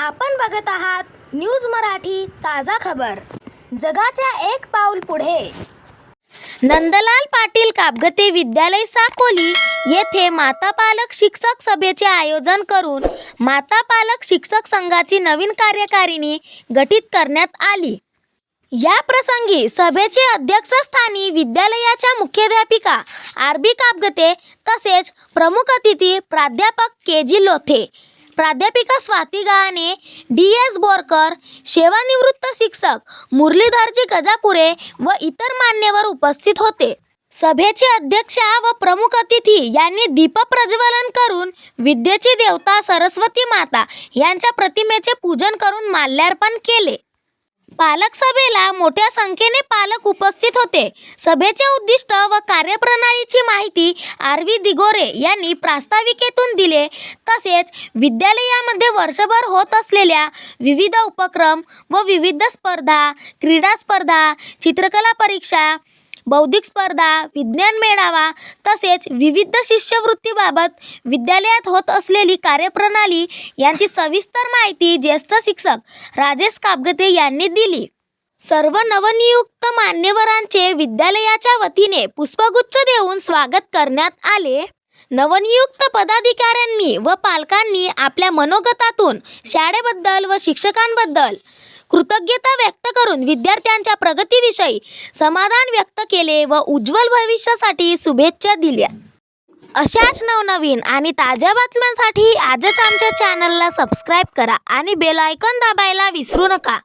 आपण बघत आहात न्यूज मराठी ताजा खबर. जगाच्या एक पाऊल पुढे. नंदलाल पाटील कापगते विद्यालय साकोली येथे माता पालक शिक्षक सभेचे आयोजन करून माता पालक शिक्षक संघाची नवीन कार्यकारिणी गठीत करण्यात आली. या प्रसंगी सभेचे अध्यक्षस्थानी विद्यालयाच्या मुख्याध्यापिका आर बी कापगते तसेच प्रमुख अतिथी प्राध्यापक के जी लोथे प्राध्यापिका स्वाती गहाणे डी एस बोरकर सेवानिवृत्त शिक्षक मुरलीधरजी गजापुरे व इतर मान्यवर उपस्थित होते. सभेचे अध्यक्षा व प्रमुख अतिथी यांनी दीप प्रज्वलन करून विद्येची देवता सरस्वती माता यांच्या प्रतिमेचे पूजन करून माल्यार्पण केले. पालक सभेला मोठ्या संख्येने पालक उपस्थित होते. सभेचे उद्दिष्ट व कार्यप्रणालीची माहिती आर व्ही दिगोरे यांनी प्रास्ताविकेतून दिले. तसेच विद्यालयामध्ये वर्षभर होत असलेल्या विविध उपक्रम व विविध स्पर्धा क्रीडा स्पर्धा चित्रकला परीक्षा बौद्धिक स्पर्धा विज्ञान मेळावा तसेच विविध शिष्यवृत्तीबाबत विद्यालयात होत असलेली कार्यप्रणाली यांची सविस्तर माहिती ज्येष्ठ शिक्षक राजेश कापगते यांनी दिली. सर्व नवनियुक्त मान्यवरांचे विद्यालयाच्या वतीने पुष्पगुच्छ देऊन स्वागत करण्यात आले. नवनियुक्त पदाधिकाऱ्यांनी व पालकांनी आपल्या मनोगतातून शाळेबद्दल व शिक्षकांबद्दल कृतज्ञता व्यक्त करून विद्यार्थ्यांच्या प्रगतीविषयी समाधान व्यक्त केले व उज्ज्वल भविष्यासाठी शुभेच्छा दिल्या. अशाच नवनवीन आणि ताज्या बातम्यांसाठी आजच आमच्या चॅनलला सबस्क्राईब करा आणि बेल आयकॉन दाबायला विसरू नका.